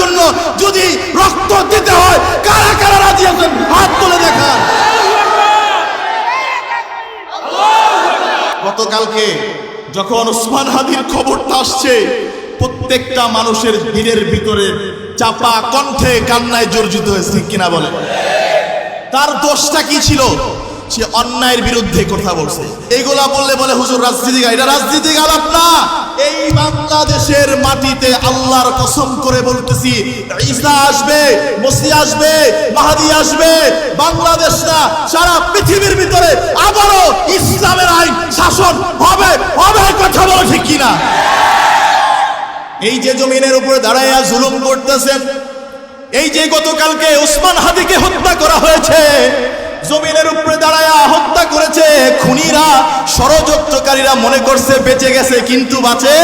জন্য যদি রক্ত দিতে হয়, কারা কারা রাজি আছেন? হাত তুলে দেখান। গতকালকে যখন ওসমান হাদির খবরটা আসছে, প্রত্যেকটা মানুষের দিনের ভিতরে চাপা কণ্ঠে কান্নায় জর্জিত হয়েছে কিনা বলে তার দোষটা কি ছিল? সে অন্যায়ের বিরুদ্ধে কথা বলছে। এইগুলা বললে বলে, হুজুর, রাজনীতি গা এটা রাজনীতি গালাপ না। এই বাংলাদেশের মাটিতে আল্লাহর কসম করে বলতেছি, ঈসা আসবে, মসি আসবে, মাহাদি আসবে, বাংলাদেশ না, সারা পৃথিবীর ভিতরে আবারও ইসলামের আইন শাসন হবে হবে কথা বলো ঠিক কিনা? এই যে জমিনের উপরে দাঁড়াইয়া জুলুম করতেছেন, এই যে গতকালকে উসমান হাদিকে হত্যা করা হয়েছে জমিনের উপরে দাঁড়ায় হত্যা করেছে। খুনিরা, ষড়যন্ত্রকারীরা মনে করছে বেঁচে গেছে, কিন্তু বাঁচে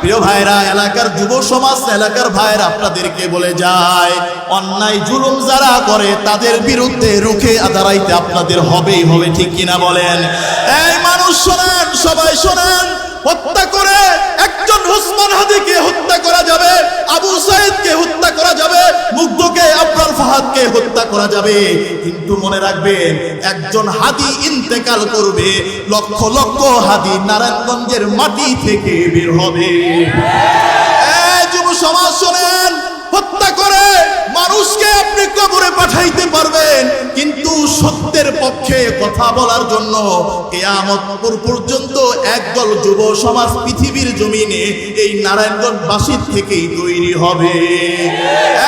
প্রিয় ভাইরা, এলাকার যুব সমাজ, এলাকার ভাইরা আপনাদেরকে বলে যায়, অন্যায়, জুলুম যারা করে তাদের বিরুদ্ধে রুখে দাঁড়াইতে আপনাদের হবেই হবে, ঠিক কিনা বলেন? এই মানুষ শোনেন, সবাই শোনেন। হত্যা করে একজন হুসমান হাদিকে হত্যা করা যাবে, আবু সাইদকে হত্যা করা যাবে, মুগ্ধকে আবরাল ফাহাদকে হত্যা করা যাবে। কিন্তু মনে রাখবেন, একজন হাদি ইন্তেকাল করবে, লক্ষ লক্ষ হাদি নারায়ণগঞ্জের মাটি থেকে বের হবে। যুব সমাজ শোনেন, হত্যা করে মানুষকে আপনি কবরে পাঠাইতে পারবেন, কিন্তু সত্যের পক্ষে কথা বলার জন্য কেয়ামত পুর পর্যন্ত একদল যুব সমাজ পৃথিবীর জমিনে এই নারায়ণগঞ্জবাসীর থেকেই তৈরি হবে।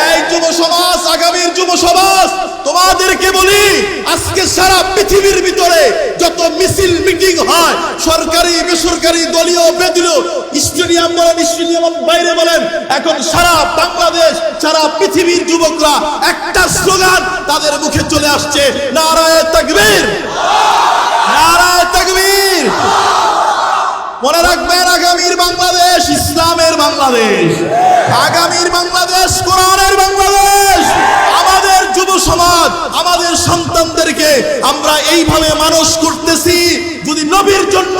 এই যুব সমাজ, আগামীর যুব সমাজ তোমাদেরকে বলি, আজকে সারা পৃথিবীর ভিতরে যত মিছিল, মিটিং হয়, সরকারি, বেসরকারি, দলীয়, বেদলীয়, স্টেডিয়াম বলেন, স্টেডিয়াম বাইরে বলেন, এখন সারা বাংলাদেশ, সারা পৃথিবীর যুবকরা একটা স্লোগান তাদের মুখে চলে আসছে, নারায় তাকবীর। নারায় তাকবীর। মনে রাখবেন, আগামীর বাংলাদেশ ইসলামের বাংলাদেশ। আগামীর বাংলাদেশ, কোরআনের বাংলাদেশ আমাদের যুব সমাজ আমাদের সন্তানদেরকে আমরা এইভাবে মানুষ করতেছি, যদি নবীর জন্য,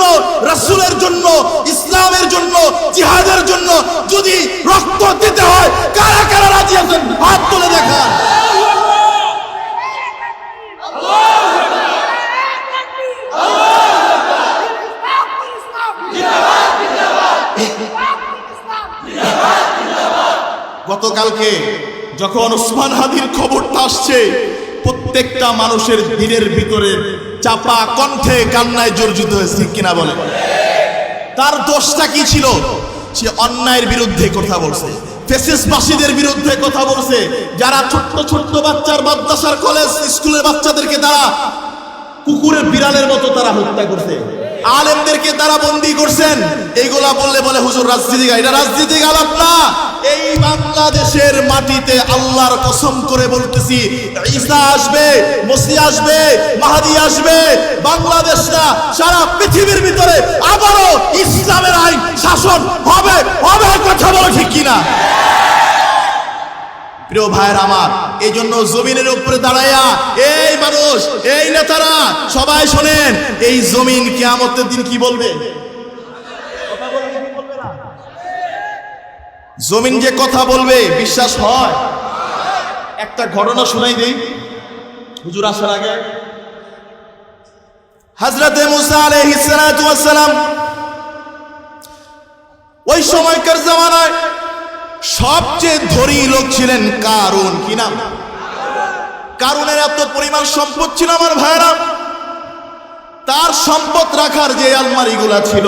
রাসূলের জন্য, ইসলামের জন্য, জিহাদের জন্য, যদি রক্ত দিতে হয়, কারা কারা রাজি আছেন? হাত তুলে দেখান। গতকালকে যখন ওসমান হাদির খবরটা আসছে প্রত্যেকটা মানুষের দিনের ভিতরে চাপা কণ্ঠে কান্নায় জর্জিত হয়েছে কিনা বলে। তার দোষটা কি ছিল? সে অন্যায়ের বিরুদ্ধে কথা বলছে। ফেসিসবাসীদের বিরুদ্ধে কথা বলছে। যারা ছোট্ট ছোট্ট বাচ্চার মাদ্রাসার কলেজ স্কুলের বাচ্চাদেরকে তারা কুকুরের বিড়ালের মতো তারা হত্যা করছে। আলেমদেরকে তারা বন্দি করছেন। এইগুলা বললে বলে, হুজুর, রাজনীতি এটা রাজনীতি গালাপ না এই বাংলাদেশের মাটিতে আল্লাহর কসম করে বলতেছি, ঈসা আসবে, মসি আসবে, মাহাদি আসবে, বাংলাদেশ না, সারা পৃথিবীর ভিতরে আবারও ইসলামের আইন শাসন হবে হবে কথা বলো ঠিক কিনা? প্রিয় ভাইয়ের আমার এই জন্য জমিনের উপরে দাঁড়াইয়া, এই মানুষ, এই নেতারা, সবাই শোনেন, এই জমিন কিয়ামতের দিন কি বলবে? জমিন যে কথা বলবে, বিশ্বাস হয়? একটা ঘটনা শোনাই দেই। হুজুর আসার আগে। হজরতে মুসা আলাইহিস সালাতু ওয়াস ওই সময়কার জামানায় সবচেয়ে ধনী লোক ছিলেন কারুন। কি নাম? কারুনের এত পরিমাণ সম্পদ ছিল আমার ভাইরা তার সম্পদ রাখার যে আলমারিগুলা ছিল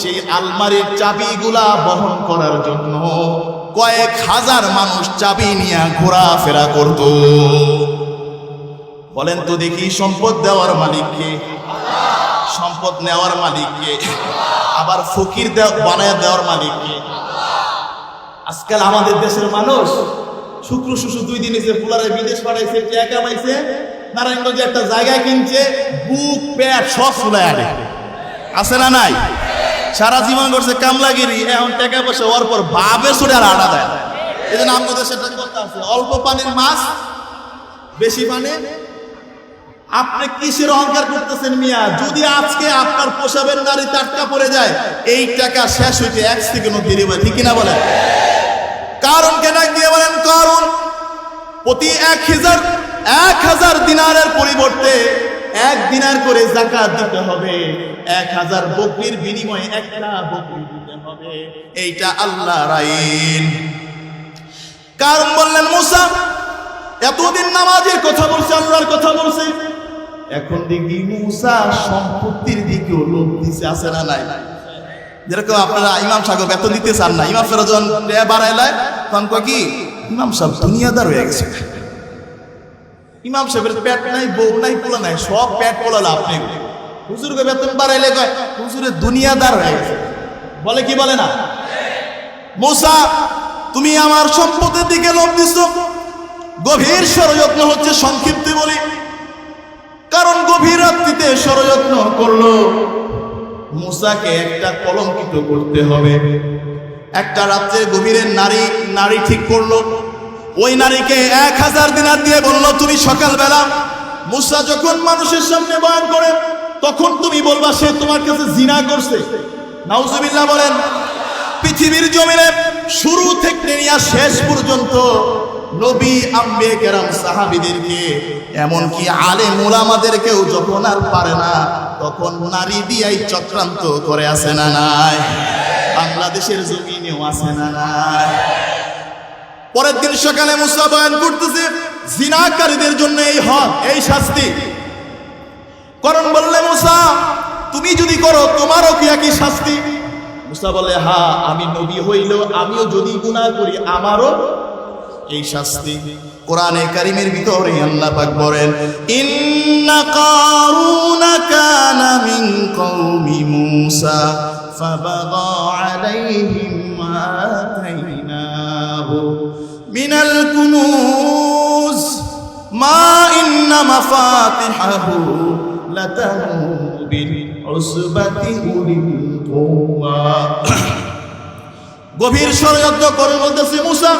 সেই আলমারির চাবিগুলা বহন করার জন্য কয়েক হাজার মানুষ চাবি নিয়ে ঘোরাফেরা করত। বলেন তো দেখি সম্পদ দেওয়ার মালিককে সম্পদ নেওয়ার মালিককে আবার ফকির বানায় দেওয়ার মালিককে আজকাল আমাদের দেশের মানুষ শুক্র শুশু দুই দিন এসে ফুলারে বিদেশ পাঠাইছে, টাকা কামাইছে নারায়ণগঞ্জে একটা জায়গা কিনছে, বুক, পেট সব ফুলায় আছে না নাই? সারা জীবন করছে কামলাগিরি, এখন টাকা পয়সা ওর পর ভাবে ছুটে আর আটা দেয়। এই জন্য আমাদের সেটা কথা আছে? অল্প পানির মাছ, বেশি পানি। আপনি কিসের অহংকার করতেছেন মিয়া? যদি আজকে আপনার পোষাবের নারী টাটকা পড়ে যায়, এই টাকা শেষ হইতে এক সেকেন্ডও দেরি হয় ঠিক কিনা বলেন? কারণ কেন দিয়ে বলেন? কারণ প্রতি এক হাজার এক হাজার দিনারের পরিবর্তে এক দিনার করে জাকাত দিতে হবে। এক হাজার বকরির বিনিময়ে একটা বকরি দিতে হবে। এইটা আল্লাহর আইন। কারণ বললেন মুসা, এতদিন নামাজের কথা বলছে, আল্লাহর কথা বলছে। এখন দেখি মুসা সম্পত্তির দিকেও লোভ দিছে, আছে না নাই? যেরকম আপনারা ইমাম সাহেব বেতন দিতে চান না, ইমাম ব্যয় বাড়াইলায় তখন কয় কি, ইমাম সাহেব দুনিয়াদার হয়ে গেছে। ইমাম সাহেবের পেট নাই, বউ নাই, পোলা নাই, সব পেট পোলা, লাভ নেই। হুজুরকে বেতন বাড়াইলে কয়, হুজুরের দুনিয়াদার হয়ে গেছে। বলে কি বলে না? মুসা, তুমি আমার সম্পদের দিকে লোভ দিছো। গভীর ষড়যত্ন হচ্ছে সংক্ষিপ্তে বলি। কারণ গভীর রাত্রিতে ষড়যত্ন করল। মুসাকে একটা কলঙ্কিত করতে হবে। একটা রাত্রে গভীরের নারী নারী ঠিক করল। ওই নারীকে এক হাজার দিনার দিয়ে বলল, তুমি সকালবেলা মুসা যখন মানুষের সামনে বয়ান করে, তখন তুমি বলবা, সে তোমার কাছে জিনা করছে। নাউজুবিল্লাহ বলেন, পৃথিবীর জমিনে শুরু থেকে নিয়ে শেষ পর্যন্ত নবী, আম্বে কেরাম, সাহাবিদেরকে, এমনকি আলে মুলামাদেরকেও যখন আর পারে না, তখন নারী দিয়াই চক্রান্ত করে আসে না নাই? বাংলাদেশের জমিনেও আসে না নাই? পরের দিন সকালে মুসা বয়ান করতেছে, জিনাকারীদের জন্য এই হক, এই শাস্তি। করণ বললে, মুসা, তুমি যদি করো, তোমারও কি একই শাস্তি? মুসা বলে, হা, আমি নবী হইল আমিও যদি গুণা করি, আমারও এই শাস্তি। কোরআনে কারিমের ভিতরে আল্লাহ পাক বলেন, ইন্না কারুনা কানা মিন কওমি মূসা, ফাবাগা আলাইহিম আতাইনাহু মিনাল কুনুজ, মা ইন্না মাফাতিহাহু লাতানু বিল উসবাতি উলিল গভীর ষড়যন্ত্র করে বলতেছে, মুসা,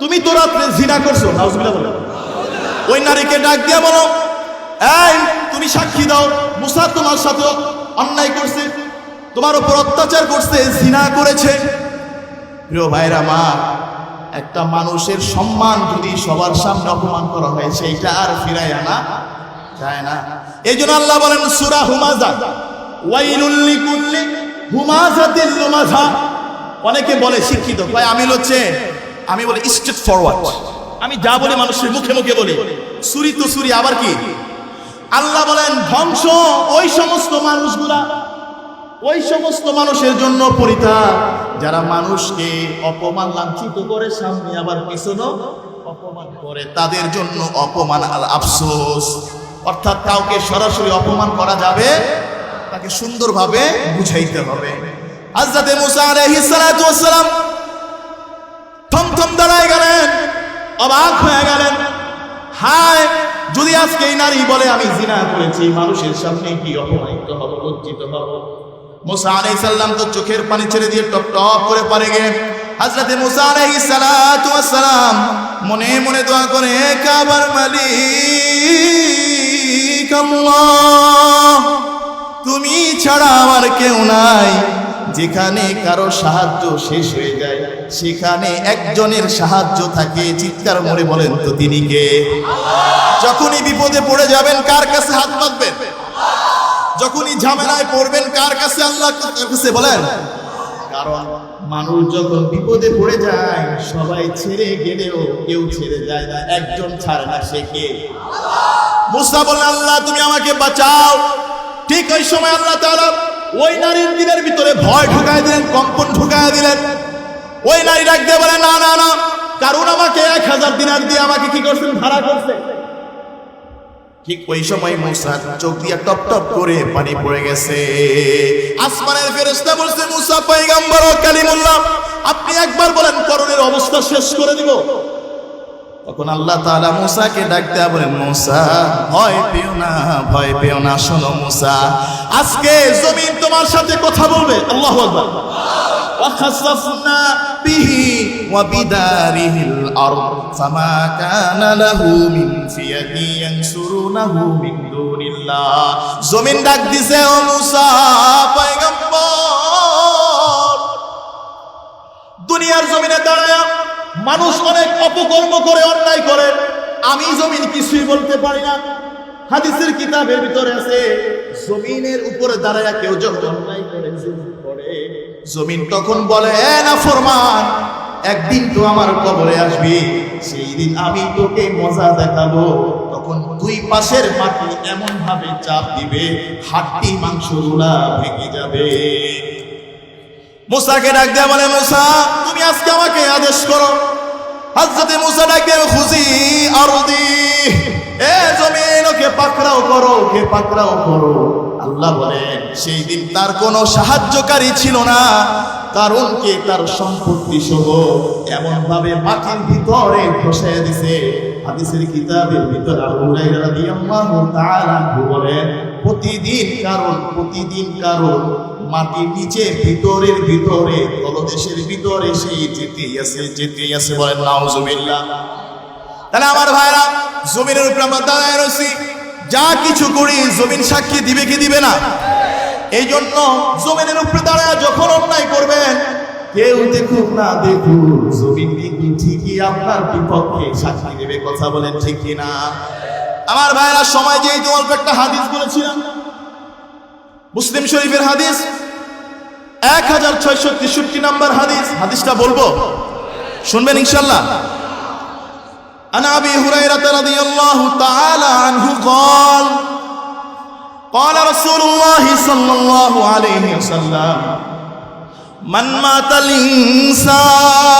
তুমি তো রাত্রে জিনা করছ। নাউজুবিল্লাহ বলো। ওই নারীকে ডাক দিয়া বলো, এই, তুমি সাক্ষী দাও, মুসা তোমার সাথে অন্যায় করছে, তোমার উপর অত্যাচার করছে জিনা করেছে। প্রিয় ভাইরা, মা একটা মানুষের সম্মান যদি সবার সামনে অপমান করা হয়, সেইটা আর ফিরায় আনা যায় না। এই জন্য আল্লাহ বলেন, সুরা হুমাজা ওয়াইলুল লিকুল্লি হুমাজাতিল অনেকে বলে, শিক্ষিত ভাই আমি হচ্ছে, আমি বলি স্ট্রেট ফরওয়ার্ড আমি যা বলি মানুষের মুখে মুখে বলি। সুরি তো সুরি, আবার কি? আল্লাহ বলেন, ধ্বংস ওই সমস্ত মানুষগুলা ওই সমস্ত মানুষের জন্য পরিতাপ। যারা মানুষকে অপমান লাঞ্ছিত করে, সামনে আবার পিছনও অপমান করে, তাদের জন্য অপমান আর আফসোস। অর্থাৎ কাউকে সরাসরি অপমান করা যাবে, তাকে সুন্দরভাবে বুঝাইতে হবে। হাজরাতে মুসা আলাইহিস সালাতু সালাম থমথম দাঁড়ায় গেলেন, অবাক হয়ে গেলেন। হায়, যদি আজকে এই নারী বলে, আমি জিনা করেছি, মানুষের সামনে কি অপমানিত হব, লজ্জিত হব? মুসা আলাইহিস সালাম তো চোখের পানি ছেড়ে দিয়ে টপ টপ করে পারে গে হযরতে মুসা ওয়াস সালাম মনে মনে দোয়া করে, কাবার মালিক তুমি ছাড়া আমার কেউ নাই। যেখানে কারও সাহায্য শেষ হয়ে যায়, সেখানে একজনের সাহায্য থাকে। চিৎকার মরে বলেন তো তিনি কে? যখনই বিপদে পড়ে যাবেন, কার কাছে হাত পাতবেন? যখনই ঝামেলায় পড়বেন, কার কাছে আল্লাহ কাছে বলেন? কারণ মানুষ যখন বিপদে পড়ে যায়, সবাই ছেড়ে গেলেও কেউ ছেড়ে যায় না, একজন ছাড়ে না, সে কে? মুসা বলেন, আল্লাহ, তুমি আমাকে বাঁচাও। ঠিক ওই সময় আল্লাহ তাআলা ওই নারীর দিনের ভিতরে ভয় ঢুকায় দিলেন, কম্পন ঢুকায় দিলেন। ওই নারী ডাক দিয়ে বলে, না না না কারণ আমাকে এক হাজার দিনার দিয়ে আমাকে কি করছেন? ভাড়া করছে ঠিক ওই সময় মুসা চোখ দিয়ে টপ টপ করে পানি পড়ে গেছে। আসমানের ফেরেশতা বলছে, মুসা পয়গম্বর, ও কালিমুল্লাহ, আপনি একবার বলেন করণের অবস্থা শেষ করে দিব। তখন আল্লাহ তাআলা মুসাকে ডাক দেয়া বলেন, মুসা, ভয় পেও না, ভয় পেও না, শোনো মুসা, আজকে জমিন তোমার সাথে কথা বলবে, আল্লাহু আকবার। وخسفنا به وبداره الأرض فما كان له من فئة ينصرونه من دون الله জমিন ডাক দিছে ও মুসা পয়গম্বর দুনিয়ার জমিনে দাঁড়ায় মানুষ অনেক অপকর্ম করে অন্যায় করে আমি জমিন কিছুই বলতে পারি না হাদিসের কিতাবের ভিতরে আছে জমিনের উপরে দাঁড়ায় কেউ যখন অন্যায় করে জুলুম করে জমিন তখন বলে না ফরমান একদিন তো আমার কবরে আসবি, সেই দিন আমি তোকে মজা দেখাবো। তখন দুই পাশের মাটি এমন ভাবে চাপ দিবে, হাড্ডি মাংসগুলা ভেঙে যাবে। মুসাকে ডাক দেয়া বলে, মুসা, তুমি আজকে আমাকে আদেশ করো। হযরতে মুসা ডাক দেয়া খুশি আরদি, এ জমিন, ওকে পাকড়াও করো, ওকে পাকড়াও করো। আল্লাহ বলেন, সেই দিন তার কোনো সাহায্যকারী ছিল না। কারণ কে? তার সম্পত্তি সহ এমন ভাবে মাটির ভিতরে ফসে দিছে। হাদিসের কিতাবের ভিতর বলেন, প্রতিদিন কারণ প্রতিদিন কারণ মাটির নিচে, ভিতরের ভিতরে, তলদেশের ভিতরে সেই যেতেই আছে যেতেই আছে বলেন, নাউজুবিল্লাহ। তাহলে আমার ভাইরা, জমিনের উপরে আমরা দাঁড়ায় রয়েছি। যা কিছু করি, জমিন সাক্ষী দিবে কি দিবে না? এই জন্য জমিনের উপরে দাঁড়ায় যখন অন্যায় করবেন, কেউ দেখুক না, দেখুক, জমিন কিন্তু ঠিকই আপনার বিপক্ষে সাক্ষী দেবে, কথা বলেন ঠিক না আমার ভাইরা, সময় যেই তোমার একটা হাদিস বলেছিলাম। মুসলিম শরীফের হাদিস, এক হাজার ছয়শো তেষট্টি নম্বর হাদিস। হাদিসটা বলব? শুনবেন ইনশাল্লাহ? عن ابي هريره رضي الله تعالى عنه قال قال رسول الله صلى الله عليه وسلم من مات الانسان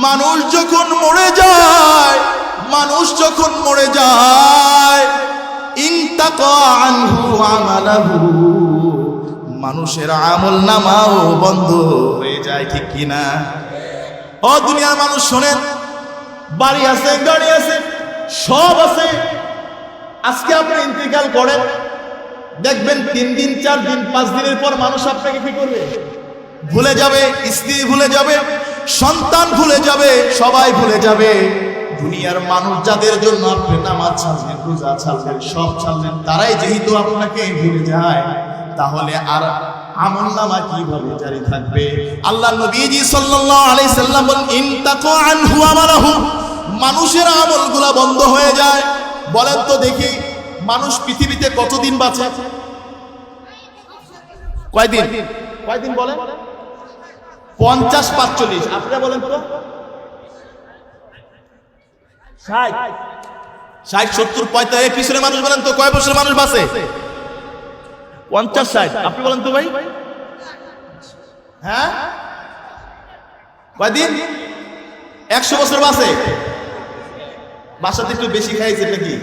মানুষ যখন মরে যায় মানুষ যখন মরে যায় ইনতাকা আনহু আমালাহু মানুষের আমল নামাও বন্ধ হয়ে যায় ঠিক কিনা ও দুনিয়ার মানুষ শোনেন বাড়ি আছে, গাড়ি আছে, সব আছে। আজকে আপনি ইন্তেকাল করেন, দেখবেন তিন দিন, চার দিন, পাঁচ দিনের পর মানুষ আপনাকে কি করবে? ভুলে যাবে, স্ত্রী ভুলে যাবে, সন্তান ভুলে যাবে, সবাই ভুলে যাবে। দুনিয়ার মানুষ যাদের জন্য আপনি নামাজ ছাড়লেন, রোজা ছাড়লেন, সব ছাড়লেন, তারাই যেহেতু আপনাকে ভুলে যায়, তাহলে আর আমল নামা কীভাবে জারি থাকবে? আল্লাহ নবীজি সাল্লাল্লাহু আলাইহি সাল্লাম বলেন ইনতাকু আনহু আমালাহু মানুষের আমলগুলা বন্ধ হয়ে যায়। বলেন তো দেখি, মানুষ পৃথিবীতে কতদিন বাঁচে? কয়দিন? কয়দিন বলেন পঞ্চাশ, পাঁচচল্লিশ। আপনারা বলেন তো। ষাট। ষাট, সত্তর, পঁয়তাল্লিশ। পিছনে মানুষ বলেন তো, কয় বছরের মানুষ বাঁচে? পঞ্চাশ ষাট আপনি বলেন তো ভাই হ্যাঁ কয়দিন একশো বছর বাসে বাসাতে একটু বেশি খাইছে নাকি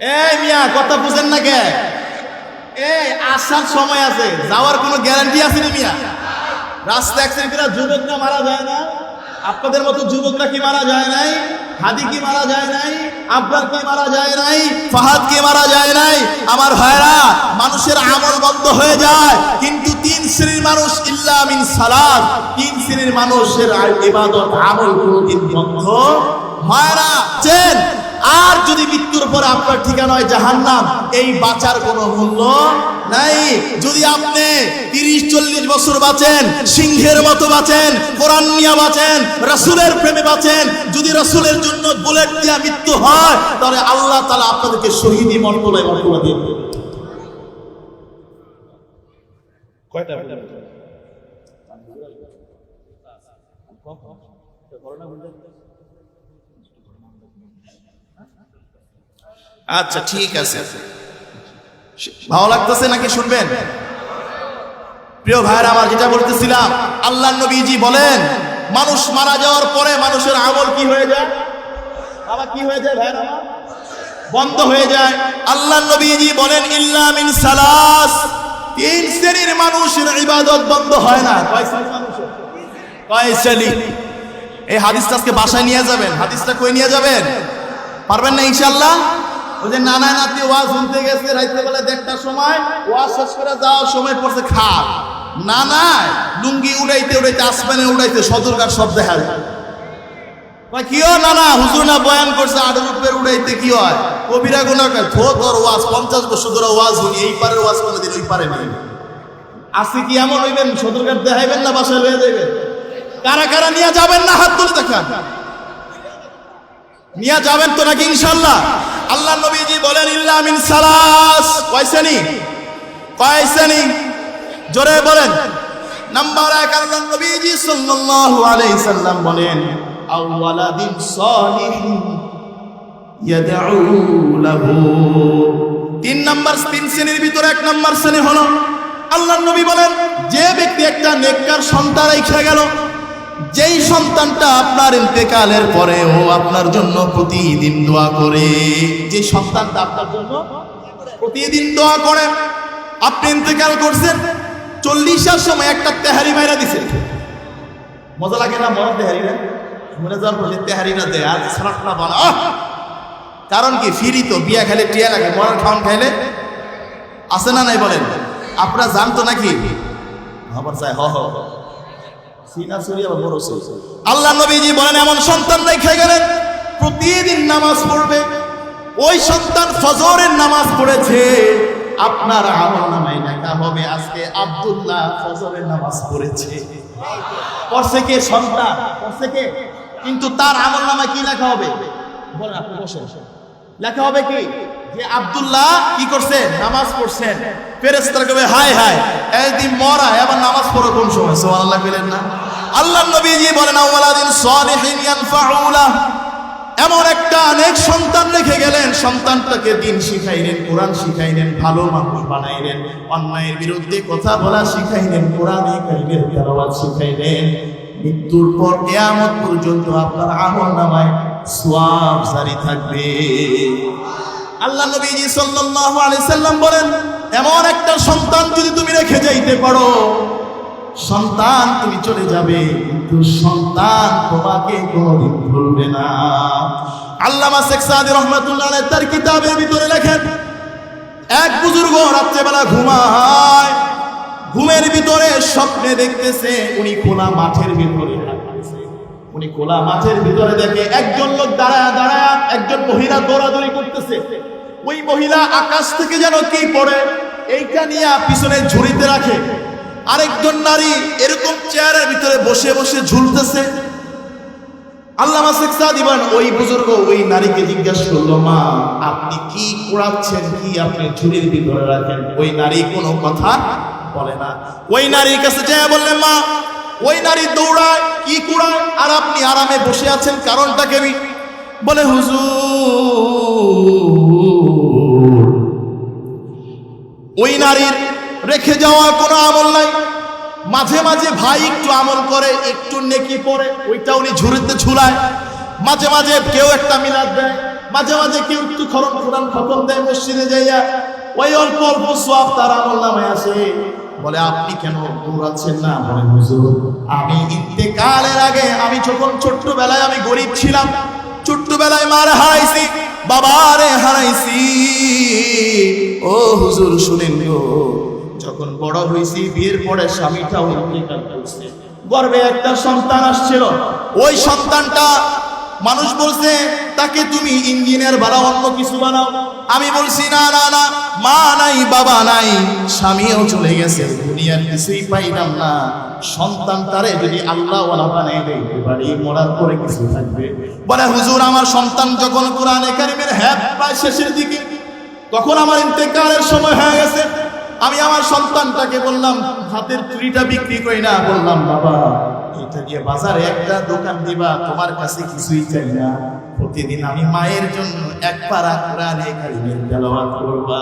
এই মিয়া কথা বুঝেন না কে এই আসার সময় আছে যাওয়ার কোনো গ্যারান্টি আছে না মিয়া রাস্তা অ্যাক্সিডেন্ট যুবকরা মারা যায় না আপনাদের মতো যুবকরা কি মারা যায় নাই হাদি কি মারা যায় নাই? আব্বার কি মারা যায় নাই? ফাহাদ কি মারা যায় নাই? আমার ভাইরা, মানুষের আমল বন্ধ হয়ে যায়, কিন্তু তিন শ্রেণির মানুষ ইল্লা মিন সালাত। তিন শ্রেণির মানুষের ইবাদত আমল কোনদিন বন্ধ। হয় চেন। আর যদি মৃত্যুর পরে আপনার ঠিকানা হয় জাহান্নাম এই বাঁচার কোনো মূল্য নাই। যদি আপনি তিরিশ চল্লিশ বছর বাঁচেন সিংহের মতো বাঁচেন কোরআন নিয়ে বাঁচেন রাসুলের প্রেমে বাঁচেন যদি রাসুলের জন্য বুলেট দিয়া মৃত্যু হয় তাহলে আল্লাহ তালা আপনাদেরকে শহীদি মর্তবায় মর্তবা দিয়ে দেবেন। কয়টা? আচ্ছা ঠিক আছে। ভালো লাগতেছে নাকি শুনবেন? প্রিয় ভাইরা আমার যেটা বলতেছিলাম আল্লাহ নবীজি বলেন, মানুষ মারা যাওয়ার পরে মানুষের আমল কি হয়ে যায়? আবার কি হয়ে যায় ভাইরা আমার? বন্ধ হয়ে যায়। আল্লাহ নবীজি বলেন, ইল্লা মিন সালাস। তিন শ্রেণির মানুষের ইবাদত বন্ধ হয় না। কয় শ্রেণি এই হাদিসটা আজকে বাসায় নিয়ে যাবেন। হাদিসটা কই নিয়ে যাবেন? পারবেন না ইনশাল্লাহ ওই যে নানা নাতি ওয়াজ শুনতে গেছে রাইতে বেলা দেড়টার সময়, ওয়াজ শেষ করে যাওয়ার সময় পড়ছে খাপ নানা লুঙ্গি উড়াইতে উড়াইতে আসমানে উড়াইতে সদরকার সব দেখা যায়। কি হয় নানা? হুজুর না বয়ান করছে আটের উপরে উড়াইতে কি হয়? কবিরা গুণা কয় থো ওয়াজ, পঞ্চাশ বছর ধরে ওয়াজ হই এই পারের ওয়াজ কোনোদিন ওই পারে নাই। আজকে কি এমন হইবেন? সদরকার দেখাইবেন না, বাসায় লয়ে যাইবেন? কারা কারা নিয়ে যাবেন না, হাত তুলে দেখান। নিয়ে যাবেন তো নাকি ইনশাল্লাহ আল্লাহ নবীজি বলেন, ইল্লা মিন সালাস। কয় শ্রেণি? জোরে বলেন। নাম্বার এক, আল্লাহ নবীজি সাল্লাল্লাহু আলাইহি সাল্লাম বলেন, আউওয়ালাদিন সালিহিন ইয়াদউ লাহু। তিন নাম্বার তিন শ্রেণির ভিতরে এক নাম্বার শ্রেণি হলো, আল্লাহ নবী বলেন, যে ব্যক্তি একটা নেককার সন্তান রেখে গেল যেই সন্তানটা আপনার ইন্তেকালের পরে ও আপনার জন্য প্রতিদিন দোয়া করে, যে সন্তানটা আপনার জন্য প্রতিদিন দোয়া করে, আপনি ইন্তেকাল করছেন, চল্লিশের সময় একটা তেহারি মাইরা দিছে। মজা লাগে না মরা তেহারি না? মনে যাওয়ার পর তেহারি না দেয়, আর সারাট বানা। কারণ কি, ফিরি তো, বিয়া খেলে টিয়া লাগে, মরার খাওয়ান খাইলে। আছে না নাই বলেন? আপনারা জানতো নাকি? আবার চাই হ হ হ। সিনা সুরি আবার বড় সুরি। আল্লাহ নবীজি বলেন, এমন সন্তান রেখে গেলেন প্রতিদিন নামাজ পড়বে। ওই সন্তান ফজরের নামাজ পড়েছে, আপনার আমল নামাই লেখা হবে, আজকে আব্দুল্লাহ ফজরের নামাজ পড়েছে। কিন্তু তার আমল নামায় কি লেখা হবে? লেখা হবে কি? যে আব্দুল্লাহ কি করছেন নামাজ পড়ছেন। হাই হাই একদিন মরা আবার নামাজ পড়ো কোন সময়? সুবহানাল্লাহ বলেন না। আল্লাহ নবীজি বলেন আওয়ালাদিন সালিহিন ইয়ানফাউলা। এমন একটা অনেক সন্তান রেখে গেলেন, সন্তানটাকে দিন শিখাইলেন, কোরআন শিখাইলেন, ভালো মানুষ বানাইলেন, অন্যায়ের বিরুদ্ধে কথা বলা শিখাইলেন কোরআন শিখাইলেন তেলাওয়াত শিখাইলেন। মৃত্যুর পর কেয়ামত পর্যন্ত আপনার আমল নামায় সোয়াব জারি থাকবে। আল্লাহ নবীজি সাল্লাল্লাহু আলাইহি সাল্লাম বলেন, এমন একটা সন্তান যদি তুমি রেখে যাইতে পারো সন্তান, তুমি চলে যাবে, কিন্তু সন্তান তোমাকে কোনোদিন ভুলবে না। আল্লামা শেখ সাদি রহমাতুল্লাহ তার কিতাবের ভিতরে লেখেন, এক বুজুর্গ রাত্রেবেলা ঘুমায়, ঘুমের ভিতরে স্বপ্নে দেখতেছে উনি খোলা মাঠের ভিতরে। উনি খোলা মাঠের ভিতরে দেখে একজন লোক দাঁড়ায় দাঁড়ায় একজন মহিলা দৌড়াদৌড়ি করতেছে। ওই মহিলা আকাশ থেকে যেন কি পড়ে, এইটা নিয়ে পিছনে ঝুড়িতে রাখে। আরেকজন নারী এরকম চেয়ারের ভিতরে বসে বসে ঝুলতেছে। আল্লামা শেখ সাদি বলেন ওই বুজুর্গ ওই নারীকে জিজ্ঞাসা করল, মা, আপনি কি কুড়াচ্ছেন? কি আপনি ঝুড়ির ভিতরে রাখেন? ওই নারী কোনো কথা বলে না। ওই নারীর কাছে যায় বললেন মা, ওই নারী দৌড়ায়, কি কুড়ায়? আর আপনি আরামে বসে আছেন কারণটা কেবি বলে, হুজুর, ওই নারীর রেখে যাওয়া কোনো আমল নাই। মাঝে মাঝে ভাই একটু আমল করে, একটু নেকি পরে, ওইটা উনি ঝুড়িতে ঝুলায়। মাঝে মাঝে কেউ একটা মিলাদ দেয়, মাঝে মাঝে কেউ একটু খরম খোরান খতম দেয় মসজিদে যাইয়া। ওই অল্প অল্প সব তার আমল নামে আসে। বলে, আপনি কেন দৌড়াচ্ছেন না? বলে, হুজুর, আমি ইন্তেকালের আগে আমি যখন ছোট্টবেলায় আমি গরিব ছিলাম, ছোট্টবেলায় মার হারাইছি, বাবারে হারাইছি। ও হুজুর, শুনেন গো যখন বড় হয়েছি, বিয়ের পরে স্বামীটাও ইন্তেকাল করছে। গর্বে একটা সন্তান আসছিল। ওই সন্তানটা মানুষ বলছে, তাকে তুমি ইঞ্জিনিয়ার বানাও অন্য কিছু বানাও। আমি বলছি, না না না, মা নাই, বাবা নাই, স্বামীও চলে গেছে, দুনিয়ার কিছুই পাইলাম না। সন্তানটারে যদি আল্লাহ বানাই দিতে পারি মরার পরে কিছু থাকবে। বলে, হুজুর, আমার সন্তান যখন কোরআন একাডেমির হ্যাপ প্রায় শেষের দিকে, তখন আমার ইন্তেকালের সময় হয়ে গেছে। আমি আমার সন্তানটাকে বললাম হাতের চুরিটা বিক্রি করি না। বললাম, বাবা এটা দিয়ে বাজারে একটা দোকান দিবা, তোমার কাছে কিছুই চাই না। প্রতিদিন আমি মায়ের জন্য এক পারা কোরআনে কারিমের তেলাওয়াত করবা।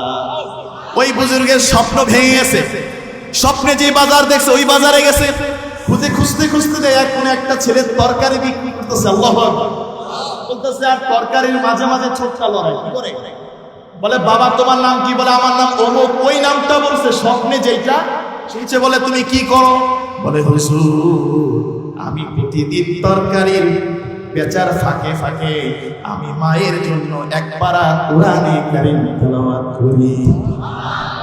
ওই বুজুর্গের স্বপ্ন ভেঙে গেছে। স্বপ্নে যে বাজার দেখছে, ওই বাজারে গেছে। খুঁজে খুঁজতে খুঁজতে দেয় এখন একটা ছেলে তরকারি বিক্রি করতেছে, আল্লাহ। বলতেছে, আর তরকারির মাঝে মাঝে ছোট্টা লড়াই করে? বলে, বাবা, তোমার নাম কি? বলে, আমার নাম অমুক। ওই নামটা বলছে স্বপ্নে যেটা শুনছে বলে, তুমি কি করো? বলে আমি প্রতিদিন তরকারির বেচার ফাঁকে ফাঁকে আমি মায়ের জন্য একবারা কোরআনে কারিম তেলাওয়াত করি।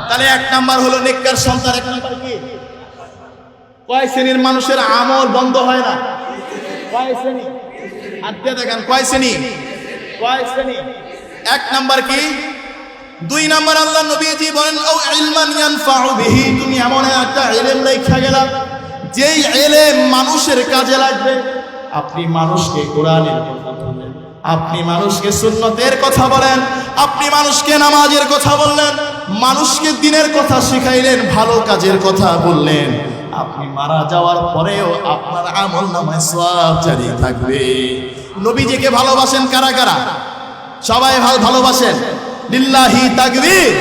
তাহলে এক নাম্বার হলো নেককার সন্তান, এক নাম্বার কি? কয় শ্রেণির মানুষের আমল বন্ধ হয় না? কয় শ্রেণি? হাত দিয়ে দেখেন, কয় শ্রেণি? কয় শ্রেণি? এক নাম্বার কি? দুই নাম্বার আল্লাহ নবীজি বলেন ও ইলমান ইয়ানফাউ বিহি। তুমি এমন একটা ইলম রেখা গেলা, যেই এলেম মানুষের কাজে লাগবে। আপনি মানুষকে কোরআনের কথা বললেন, আপনি মানুষকে সুন্নতের কথা বলেন, আপনি মানুষকে নামাজের কথা বললেন, মানুষকে দিনের কথা শিখাইলেন, ভালো কাজের কথা বললেন। আপনি মারা যাওয়ার পরেও আপনার আমল নামায় সব জারি থাকবে। নবীজিকে ভালোবাসেন কারা কারা? সবাই ভালো ভালোবাসেন। লিল্লাহি তাকবীর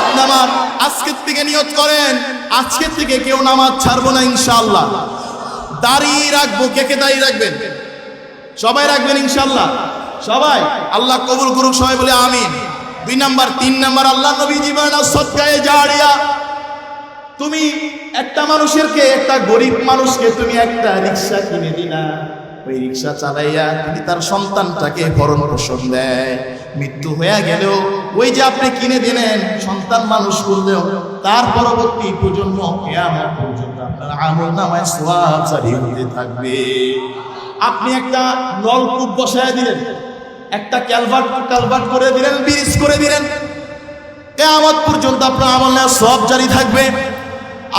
আপনার আজকের থেকে নিয়ত করেন, আজকের থেকে কেউ নামাজ ছাড়বো না ইনশাআল্লাহ। দাঁড়িয়ে রাখব, কে কে দাঁড়িয়ে রাখবেন? সবাই রাখবেন ইনশাআল্লাহ? সবাই? আল্লাহ কবুল করুক সবাই বলে আমিন। দুই নাম্বার, তিন নাম্বার, আল্লাহ নবী জীবন সৎকায়ে জাড়িয়া তুমি একটা মানুষেরকে, একটা গরিব মানুষকে তুমি একটা রিক্সা কিনে দিলা। ওই রিক্সা চালাইয়া তিনি তার সন্তানটাকে ভরণ পোষণ দেয় মৃত্যু হয়ে গেলেও ওই যে আপনি কিনে দিলেন সন্তান মানুষ করলেও, তার পরবর্তী প্রজন্ম পর্যন্ত থাকবে। আপনি একটা নলকূপ বসায় দিলেন, একটা ক্যালভার্ট ক্যালভার্ট করে দিলেন, ব্রিজ করে দিলেন। কেয়ামত পর্যন্ত আপনার আমল নামায় সব জারি থাকবে।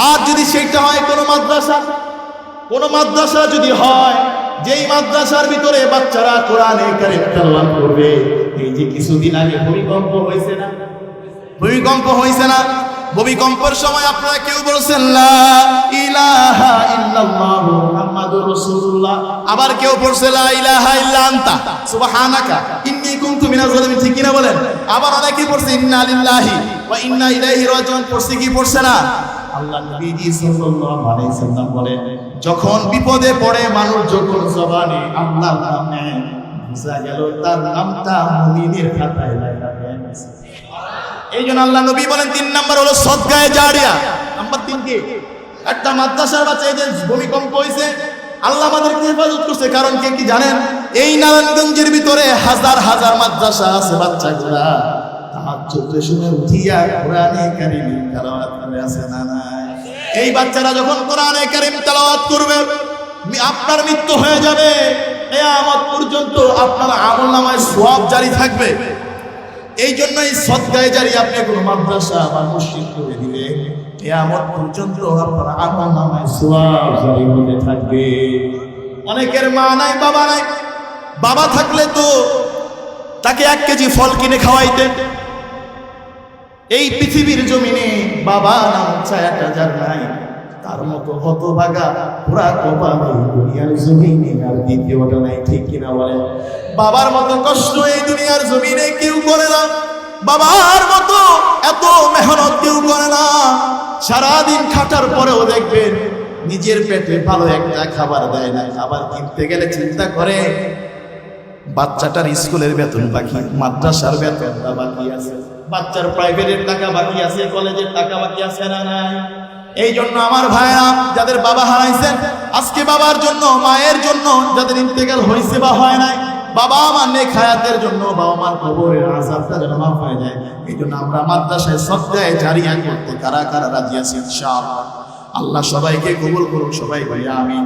আর যদি সেটা হয় কোনো মাদ্রাসা কোনো মাদ্রাসা যদি হয় যেই মাদ্রাসার ভিতরে বাচ্চারা কোরআনে কারিম তেলাওয়াত করবে, এই যে কিছুদিন আগে ভূমিকম্প হয়েছে না? ভূমিকম্প হয়েছে না? ভূমিকম্পের সময় আপনারা কেউ বলছেন, লা ইলাহা আবার কেউ পড়ছে লা ইলাহা বলেন? আবার অনেকে পড়ছে ইন্না লিল্লাহি ওয়া ইন্না পড়ছে কি? পড়ছে না। আল্লাহ নবীজি সাল্লাল্লাহু আলাইহি সাল্লাম বলেন, যখন বিপদে পড়ে মানুষ যখন জবানে আল্লাহর নাম নেয় গেল, তার নামটা মুমিনের খাতায় লেখা হয়ে গেছে এই জন্য আল্লাহ নবী বলেন, তিন নাম্বার হলো সদগায়ে জারিয়া। নাম্বার তিন কি? একটা মাদ্রাসার বাচ্চা এই যে ভূমিকম্প হয়েছে, আল্লাহ আমাদেরকে হেফাজত করছে। কারণ কে কি জানেন? এই নারায়ণগঞ্জের ভিতরে হাজার হাজার মাদ্রাসা আছে বাচ্চাগুলা। তাহাজ্জুদে শুনে উঠিয়া কোরআনে কারিম তেলাওয়াত করে আছে না নাই? এই বাচ্চারা যখন কোরআনে কারিম তেলাওয়াত করবে আপনার মৃত্যু হয়ে যাবে। কিয়ামত পর্যন্ত আপনার আমল নামায় সওয়াব জারি থাকবে। এই জন্য এই সৎগায়ে জারি আপনি কোনো মাদ্রাসা বা মসজিদ করে দিলে কিয়ামত পর্যন্ত আপনার আমল নামায় সওয়াব জারি হতে থাকবে। অনেকের মা নাই, বাবা নাই। বাবা থাকলে তো তাকে এক কেজি ফল কিনে খাওয়াইতেন। এই পৃথিবীর জমিনে বাবা নাম ছায়াটা যার নাই। তার মতো হতভাগা পুরা এই দুনিয়ার জমিনে, আর দ্বিতীয়টা নাই, ঠিক কিনা বাবার মতো কষ্ট এই দুনিয়ার জমিনে কেউ করে না। বাবার মতো এত মেহনত কেউ করে না। সারাদিন খাটার পরেও দেখবেন নিজের পেটে ভালো একটা খাবার দেয় না। খাবার কিনতে গেলে চিন্তা করে, বাচ্চাটার স্কুলের বেতন বাকি, মাদ্রাসার বেতনটা বাকি আছে। বাচ্চার প্রাইভেটের টাকা বাকি আছে কলেজের টাকা বাকি আছে না নাই? এই জন্য আমার ভাইরা, যাদের বাবা হারাইছেন, আজকে বাবার জন্য, মায়ের জন্য যাদের ইন্তেকাল হয়েছে বা হয় নাই, বাবা আমার নেক হায়াতের জন্য বাবা মার কবরের আজাবটা যেন মাফ হয়ে যায়। এই জন্য আমরা মাদ্রাসায় সদ্যায় জারিয়া করতে কারা কারা রাজি আছি ইনশাআল্লাহ। আল্লাহ সবাইকে কবুল করুক, সবাই ভাইয়া আমি